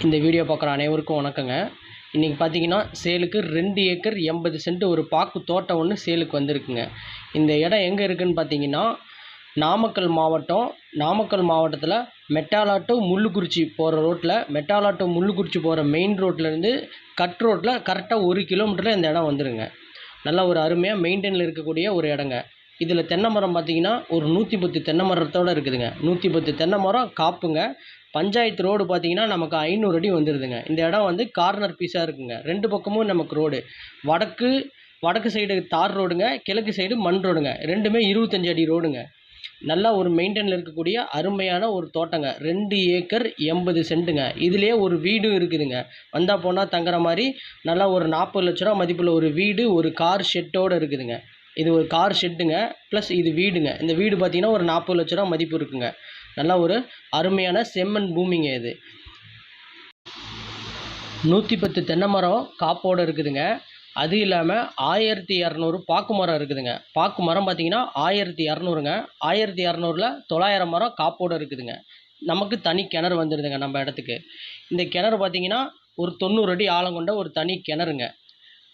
இந்த வீடியோ பார்க்குற அனைவருக்கும் வணக்கங்க. இன்றைக்கி பார்த்தீங்கன்னா சேலுக்கு ரெண்டு ஏக்கர் எண்பது சென்ட் ஒரு பாக்கு தோட்டம் ஒன்று சேலுக்கு வந்திருக்குங்க. இந்த இடம் எங்கே இருக்குதுன்னு பார்த்தீங்கன்னா நாமக்கல் மாவட்டம் நாமக்கல் மாவட்டத்தில் மெட்டாலாட்டோ முள்ளுக்குறிச்சி போகிற ரோட்டில் மெட்டாலாட்டோ முள்ளுக்குறிச்சி போகிற மெயின் ரோட்லேருந்து கட் ரோட்டில் கரெக்டாக ஒரு கிலோமீட்டரில் இந்த இடம் வந்துருங்க. நல்ல ஒரு அருமையாக மெயின்டைனில் இருக்கக்கூடிய ஒரு இடங்க. இதில் தென்னை மரம் பார்த்தீங்கன்னா ஒரு நூற்றி பத்து தென்னை மரத்தோடு இருக்குதுங்க. நூற்றி பத்து தென்னை மரம் காப்புங்க. பஞ்சாயத்து ரோடு பார்த்தீங்கன்னா நமக்கு ஐநூறு அடி வந்துடுதுங்க இந்த இடம் வந்து கார்னர் பீஸாக இருக்குங்க. ரெண்டு பக்கமும் நமக்கு ரோடு. வடக்கு வடக்கு சைடு தார் ரோடுங்க கிழக்கு சைடு மண் ரோடுங்க. ரெண்டுமே இருபத்தஞ்சு அடி ரோடுங்க. நல்லா ஒரு மெயின்டைனில் இருக்கக்கூடிய அருமையான ஒரு தோட்டங்க. ரெண்டு ஏக்கர் எண்பது சென்ட்டுங்க. இதுலேயே ஒரு வீடும் இருக்குதுங்க. வந்தால் போனால் தங்குற மாதிரி நல்லா ஒரு நாற்பது லட்ச ரூபா மதிப்பில் ஒரு வீடு ஒரு கார் ஷெட்டோடு இருக்குதுங்க. இது ஒரு கார் ஷெட்டுங்க ப்ளஸ் இது வீடுங்க. இந்த வீடு பார்த்தீங்கன்னா ஒரு நாற்பது லட்ச ரூபா மதிப்பு இருக்குங்க. நல்லா ஒரு அருமையான செம்மண் பூமிங்க இது. நூற்றி பத்து தென்னை மரம் காப்போடு இருக்குதுங்க. அது இல்லாமல் ஆயிரத்தி இரநூறு பாக்கு மரம் இருக்குதுங்க. பாக்கு மரம் பார்த்திங்கன்னா ஆயிரத்தி இரநூறுங்க ஆயிரத்தி இரநூறுல தொள்ளாயிரம் மரம் காப்போடு இருக்குதுங்க. நமக்கு தனி கிணறு வந்துடுதுங்க நம்ம இடத்துக்கு. இந்த கிணறு பார்த்திங்கன்னா ஒரு தொண்ணூறு அடி ஆழம் கொண்ட ஒரு தனி கிணறுங்க.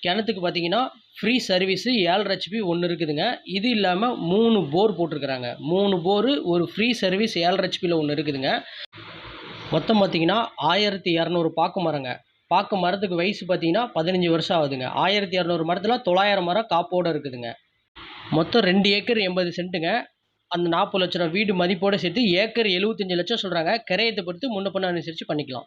கிணத்துக்கு பார்த்தீங்கன்னா ஃப்ரீ சர்வீஸு ஏழரை ஹெச்பி ஒன்று இருக்குதுங்க. இது இல்லாமல் மூணு போர் போட்டிருக்கிறாங்க. மூணு போரு ஒரு ஃப்ரீ சர்வீஸ் ஏழரை ஹெச்பியில் ஒன்று இருக்குதுங்க. மொத்தம் பார்த்தீங்கன்னா ஆயிரத்தி இரநூறு பாக்கு மரங்க. பாக்கு மரத்துக்கு வயசு பார்த்தீங்கன்னா பதினஞ்சு வருஷம் ஆகுதுங்க. ஆயிரத்தி இரநூறு மரத்தில் தொள்ளாயிரம் மரம் காப்போடு இருக்குதுங்க. மொத்தம் ரெண்டு ஏக்கர் எண்பது சென்ட்டுங்க. அந்த நாற்பது லட்ச ரூபா வீடு மதிப்போடு சேர்த்து ஏக்கர் எழுபத்தஞ்சு லட்சம் சொல்கிறாங்க கிரையத்தை பொறுத்து முன்ன பண்ண அனுசரித்து பண்ணிக்கலாம்.